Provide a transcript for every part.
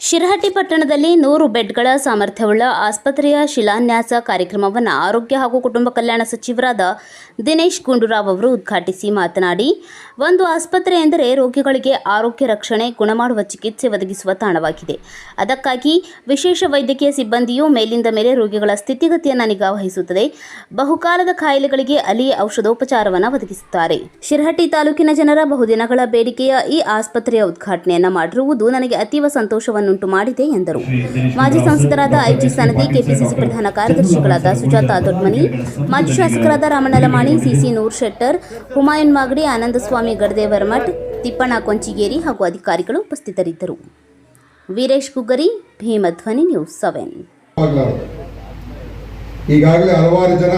ಶಿರಹಟ್ಟಿ ಪಟ್ಟಣದಲ್ಲಿ ನೂರು ಬೆಡ್ಗಳ ಸಾಮರ್ಥ್ಯವುಳ್ಳ ಆಸ್ಪತ್ರೆಯ ಶಿಲಾನ್ಯಾಸ ಕಾರ್ಯಕ್ರಮವನ್ನು ಆರೋಗ್ಯ ಹಾಗೂ ಕುಟುಂಬ ಕಲ್ಯಾಣ ಸಚಿವರಾದ ದಿನೇಶ್ ಗುಂಡೂರಾವ್ ಅವರು ಉದ್ಘಾಟಿಸಿ ಮಾತನಾಡಿ, ಒಂದು ಆಸ್ಪತ್ರೆ ಎಂದರೆ ರೋಗಿಗಳಿಗೆ ಆರೋಗ್ಯ ರಕ್ಷಣೆ, ಗುಣಮಾಡುವ ಚಿಕಿತ್ಸೆ ಒದಗಿಸುವ ತಾಣವಾಗಿದೆ. ಅದಕ್ಕಾಗಿ ವಿಶೇಷ ವೈದ್ಯಕೀಯ ಸಿಬ್ಬಂದಿಯು ಮೇಲಿಂದ ಮೇಲೆ ರೋಗಿಗಳ ಸ್ಥಿತಿಗತಿಯನ್ನು ನಿಗಾ ವಹಿಸುತ್ತದೆ. ಬಹುಕಾಲದ ಕಾಯಿಲೆಗಳಿಗೆ ಅಲ್ಲಿ ಔಷಧೋಪಚಾರವನ್ನು ಒದಗಿಸುತ್ತಾರೆ. ಶಿರಹಟ್ಟಿ ತಾಲೂಕಿನ ಜನರ ಬಹುದಿನಗಳ ಬೇಡಿಕೆಯ ಈ ಆಸ್ಪತ್ರೆಯ ಉದ್ಘಾಟನೆಯನ್ನು ಮಾಡಿರುವುದು ನನಗೆ ಅತೀವ ಸಂತೋಷವನ್ನುಂಟು ಮಾಡಿದೆ ಎಂದರು. ಮಾಜಿ ಸಂಸದರಾದ ಐಜಿ ಸನದಿ ಕೆಪಿಸಿಸಿ ಪ್ರಧಾನ ಕಾರ್ಯದರ್ಶಿಗಳಾದ ಸುಜಾತ ದೊಡ್ಮನಿ ಮಾಜಿ ಶಾಸಕರಾದ ರಾಮಣ್ಣ ಲಮಾಣಿ ಸಿಸಿ ನೂರ್ ಶೆಟ್ಟರ್ ಹುಮಾಯೂನ್ ಮಾಗಡಿ ಆನಂದಸ್ವಾಮಿ ಗಡದೇವರ ಮಠ ತಿಪ್ಪಣ್ಣ ಕೊಂಚಿಗೇರಿ ಹಾಗೂ ಅಧಿಕಾರಿಗಳು ಉಪಸ್ಥಿತರಿದ್ದರು. Veeresh Kuggari Bhimadhwani news seven. ಈಗಾಗಲೇ ಹಲವಾರು ಜನ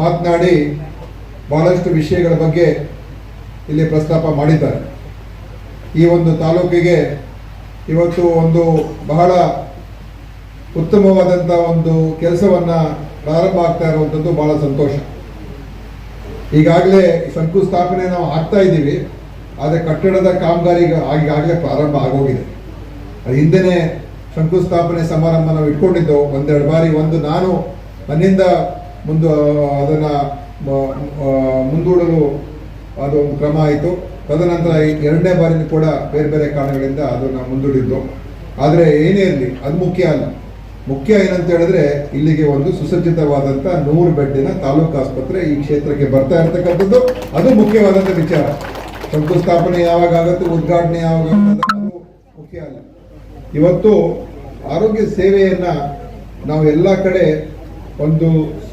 ಮಾತನಾಡಿ ಬಹಳಷ್ಟು ವಿಷಯಗಳ ಬಗ್ಗೆ ಇಲ್ಲಿ ಪ್ರಸ್ತಾಪ ಮಾಡಿದ್ದಾರೆ. ಈ ಒಂದು ತಾಲೂಕಿಗೆ ಇವತ್ತು ಒಂದು ಬಹಳ ಉತ್ತಮವಾದಂಥ ಒಂದು ಕೆಲಸವನ್ನು ಪ್ರಾರಂಭ ಆಗ್ತಾ ಇರುವಂಥದ್ದು ಬಹಳ ಸಂತೋಷ. ಈಗಾಗಲೇ ಶಂಕುಸ್ಥಾಪನೆ ನಾವು ಆಗ್ತಾ ಇದ್ದೀವಿ, ಆದರೆ ಕಟ್ಟಡದ ಕಾಮಗಾರಿ ಈಗ ಈಗಾಗಲೇ ಪ್ರಾರಂಭ ಆಗೋಗಿದೆ. ಅದು ಹಿಂದೆನೇ ಶಂಕುಸ್ಥಾಪನೆ ಸಮಾರಂಭ ನಾವು ಇಟ್ಕೊಂಡಿದ್ದು, ಒಂದೆರಡು ಬಾರಿ ಒಂದು ನಾನು ನನ್ನಿಂದ ಮುಂದು ಅದನ್ನು ಮುಂದೂಡಲು ಅದು ಒಂದು ಕ್ರಮ ಆಯಿತು. ತದನಂತರ ಎರಡನೇ ಬಾರಿನೂ ಕೂಡ ಬೇರೆ ಬೇರೆ ಕಾರಣಗಳಿಂದ ಅದನ್ನು ಮುಂದೂಡಿದ್ದು ಆದರೆ ಏನೇ ಇರಲಿ, ಅದು ಮುಖ್ಯ ಅಲ್ಲ. ಮುಖ್ಯ ಏನಂತ ಹೇಳಿದ್ರೆ ಇಲ್ಲಿಗೆ ಒಂದು ಸುಸಜ್ಜಿತವಾದಂಥ ನೂರು ಬೆಡ್ಡಿನ ತಾಲೂಕು ಆಸ್ಪತ್ರೆ ಈ ಕ್ಷೇತ್ರಕ್ಕೆ ಬರ್ತಾ ಇರತಕ್ಕಂಥದ್ದು. ಅದು ಮುಖ್ಯವಾದಂಥ ವಿಚಾರ. ಶಂಕುಸ್ಥಾಪನೆ ಯಾವಾಗ ಆಗುತ್ತೆ, ಉದ್ಘಾಟನೆ ಯಾವಾಗ ಅದು ಮುಖ್ಯ ಅಲ್ಲ. ಇವತ್ತು ಆರೋಗ್ಯ ಸೇವೆಯನ್ನು ನಾವು ಎಲ್ಲ ಕಡೆ ಒಂದು